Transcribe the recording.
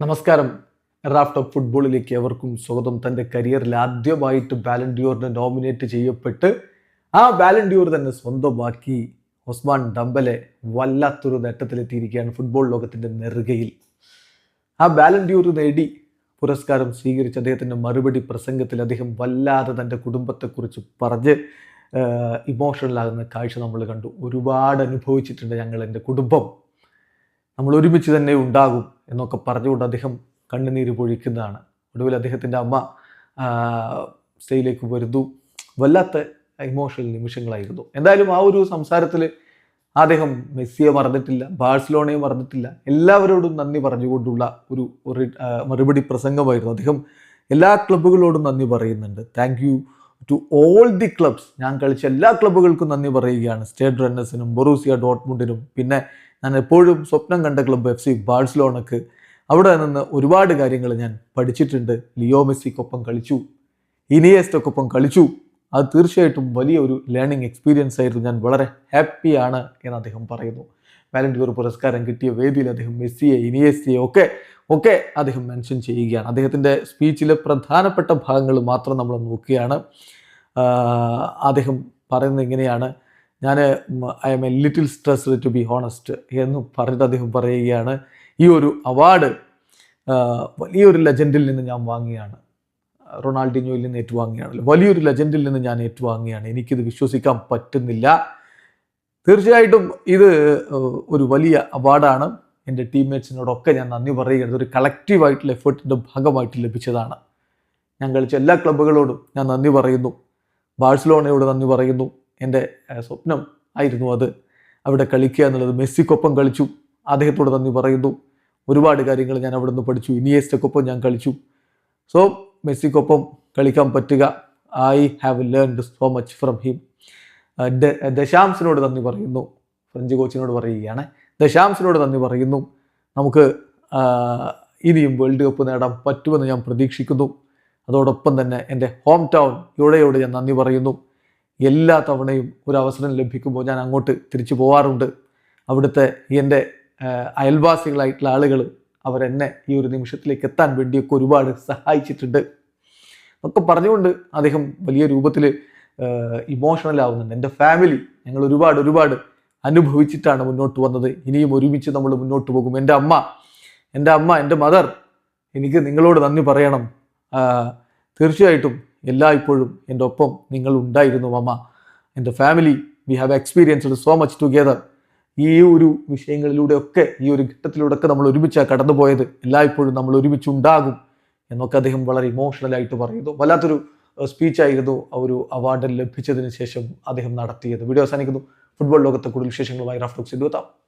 നമസ്കാരം. Raft of ഫുട്ബോളിലേക്ക് എവർക്കും സ്വാഗതം. തന്റെ കരിയറിൽ ആദ്യമായിട്ട് ബാലൻഡിയോറിനെ നോമിനേറ്റ് ചെയ്യപ്പെട്ട് ആ ബാലൻഡിയോർ തന്നെ സ്വന്തമാക്കി ഉസ്മാൻ ഡംബലെ വല്ലാത്തൊരു നേട്ടത്തിലെത്തിയിരിക്കുകയാണ് ഫുട്ബോൾ ലോകത്തിന്റെ നെറുകയിൽ. ആ ബാലൻഡിയോർ നേടി പുരസ്കാരം സ്വീകരിച്ച അദ്ദേഹത്തിന്റെ മറുപടി പ്രസംഗത്തിൽ അദ്ദേഹം വല്ലാതെ തന്റെ കുടുംബത്തെക്കുറിച്ച് പറഞ്ഞ് ഇമോഷണൽ ആകുന്ന കാഴ്ച നമ്മൾ കണ്ടു. ഒരുപാട് അനുഭവിച്ചിട്ടുണ്ട് ഞങ്ങൾ എന്റെ കുടുംബം. നമ്മൾ ഒരുമിച്ച് തന്നെ ഉണ്ടാകും എന്നൊക്കെ പറഞ്ഞുകൊണ്ട് അദ്ദേഹം കണ്ണുനീര് പൊഴിക്കുന്നതാണ്. ഒടുവിൽ അദ്ദേഹത്തിന്റെ അമ്മ സ്റ്റേയിലേക്ക് വരുന്നു. വല്ലാത്ത ഇമോഷണൽ നിമിഷങ്ങളായിരുന്നു. എന്തായാലും ആ ഒരു സംസാരത്തിൽ അദ്ദേഹം മെസ്സിയെ മറന്നിട്ടില്ല ബാഴ്സലോണയെ മറന്നിട്ടില്ല. എല്ലാവരോടും നന്ദി പറഞ്ഞുകൊണ്ടുള്ള ഒരു മറുപടി പ്രസംഗമായിരുന്നു. അദ്ദേഹം എല്ലാ ക്ലബ്ബുകളോടും നന്ദി പറയുന്നുണ്ട്. Thank you to all the clubs ഞാൻ കളിച്ച എല്ലാ ക്ലബ്ബുകൾക്കും നന്ദി പറയുകയാണ്. സ്റ്റേറ്റ് റണ്ണേഴ്സിനും ബൊറൂസിയ ഡോട്ട്മുണ്ടിനും പിന്നെ ഞാൻ എപ്പോഴും സ്വപ്നം കണ്ട ക്ലബ്ബ് എഫ് സി ബാഴ്സലോണക്ക് അവിടെ നിന്ന് ഒരുപാട് കാര്യങ്ങൾ ഞാൻ പഠിച്ചിട്ടുണ്ട്. ലിയോ മെസ്സിക്കൊപ്പം കളിച്ചു. ഇനിയേസ്റ്റൊക്കൊപ്പം കളിച്ചു. അത് തീർച്ചയായിട്ടും വലിയ ഒരു ലേണിംഗ് എക്സ്പീരിയൻസ് ആയിരുന്നു. ഞാൻ വളരെ ഹാപ്പിയാണ് എന്ന് അദ്ദേഹം പറയുന്നു. വാലന്റിയർ പുരസ്കാരം കിട്ടിയ വേദിയിൽ അദ്ദേഹം മെസ്സിയെ ഇനിയേസ്റ്റയെ ഒക്കെ ഒക്കെ അദ്ദേഹം മെൻഷൻ ചെയ്യുകയാണ്. അദ്ദേഹത്തിന്റെ സ്പീച്ചിലെ പ്രധാനപ്പെട്ട ഭാഗങ്ങൾ മാത്രം നമ്മൾ നോക്കുകയാണ്. അദ്ദേഹം പറയുന്നത് ഇങ്ങനെയാണ്. ഞാൻ I'm a little stressed to be honest എന്ന് പറഞ്ഞിട്ട് അദ്ദേഹം പറയുകയാണ്. ഈ ഒരു അവാർഡ് വലിയൊരു ലെജൻഡിൽ നിന്ന് ഞാൻ വാങ്ങിയാണ്. റൊണാൾഡിനോയിൽ നിന്ന് ഏറ്റുവാങ്ങിയാണല്ലോ. വലിയൊരു ലെജൻഡിൽ നിന്ന് ഞാൻ ഏറ്റുവാങ്ങിയാണ്. എനിക്കിത് വിശ്വസിക്കാൻ പറ്റുന്നില്ല. തീർച്ചയായിട്ടും ഇത് ഒരു വലിയ അവാർഡാണ് എന്റെ ടീംമേറ്റ്സിനോടൊക്കെ ഞാൻ നന്ദി പറയുകയാണ്. ഒരു കളക്റ്റീവായിട്ടുള്ള എഫേർട്ടിന്റെ ഭാഗമായിട്ട് ലഭിച്ചതാണ്. ഞാൻ കളിച്ച എല്ലാ ക്ലബ്ബുകളോടും ഞാൻ നന്ദി പറയുന്നു. ബാഴ്സലോണയോട് നന്ദി പറയുന്നു. എന്റെ സ്വപ്നം ആയിരുന്നു അത്. അവിടെ കളിക്കുക എന്നുള്ളത് മെസ്സിക്കൊപ്പം കളിച്ചു. അദ്ദേഹത്തോട് നന്ദി പറയുന്നു. ഒരുപാട് കാര്യങ്ങൾ ഞാൻ അവിടെ നിന്ന് പഠിച്ചു ഇനിയേസ്റ്റക്കൊപ്പം ഞാൻ കളിച്ചു. സോ മെസ്സിക്കൊപ്പം കളിക്കാൻ പറ്റുക. I have learned so much from him ദശാംസിനോട് നന്ദി പറയുന്നു. ഫ്രഞ്ച് കോച്ചിനോട് പറയുകയാണ്. ദശാംസിനോട് നന്ദി പറയുന്നു. നമുക്ക് ഇനിയും വേൾഡ് കപ്പ് നേടാൻ പറ്റുമെന്ന് ഞാൻ പ്രതീക്ഷിക്കുന്നു. അതോടൊപ്പം തന്നെ എന്റെ ഹോം ടൗൺ ഇവിടെയോട് ഞാൻ നന്ദി പറയുന്നു. എല്ലാ തവണയും ഒരു അവസരം ലഭിക്കുമ്പോൾ ഞാൻ അങ്ങോട്ട് തിരിച്ചു പോവാറുണ്ട്. അവിടുത്തെ എന്റെ അയൽവാസികളായിട്ടുള്ള ആളുകൾ അവരെന്നെ ഈ ഒരു നിമിഷത്തിലേക്ക് എത്താൻ വേണ്ടിയൊക്കെ ഒരുപാട് സഹായിച്ചിട്ടുണ്ട്. ഒക്കെ പറഞ്ഞുകൊണ്ട് അദ്ദേഹം വലിയ രൂപത്തിൽ ഇമോഷണൽ ആവുന്നുണ്ട്. എന്റെ ഫാമിലി ഞങ്ങൾ ഒരുപാട് ഒരുപാട് അനുഭവിച്ചിട്ടാണ് മുന്നോട്ട് വന്നത്. ഇനിയും ഒരുമിച്ച് നമ്മൾ മുന്നോട്ട് പോകും. എന്റെ അമ്മ എന്റെ അമ്മ എന്റെ മദർ എനിക്ക് നിങ്ങളോട് നന്ദി പറയണം. തീർച്ചയായിട്ടും എല്ലായ്പ്പോഴും എന്റെ ഒപ്പം നിങ്ങൾ ഉണ്ടായിരുന്നു അമ്മ എന്റെ family we have experienced so much together ഈ ഒരു വിഷയങ്ങളിലൂടെയൊക്കെ ഈ ഒരു ഘട്ടത്തിലൂടെയൊക്കെ നമ്മൾ ഒരുമിച്ചാണ് കടന്നുപോയത്. എല്ലായ്പ്പോഴും നമ്മൾ ഒരുമിച്ച് ഉണ്ടാകും എന്നൊക്കെ അദ്ദേഹം വളരെ ഇമോഷണലായിട്ട് പറയുന്നു. വല്ലാത്തൊരു സ്പീച്ച് ആയിരുന്നു ആ ഒരു അവാർഡ് ലഭിച്ചതിന് ശേഷം അദ്ദേഹം നടത്തിയത്. വീഡിയോ അവസാനിക്കുന്നു. ഫുട്ബോൾ ലോകത്തെ കൂടുതൽ വിശേഷങ്ങളുമായി റഫ്ലോക്സ് എത്താം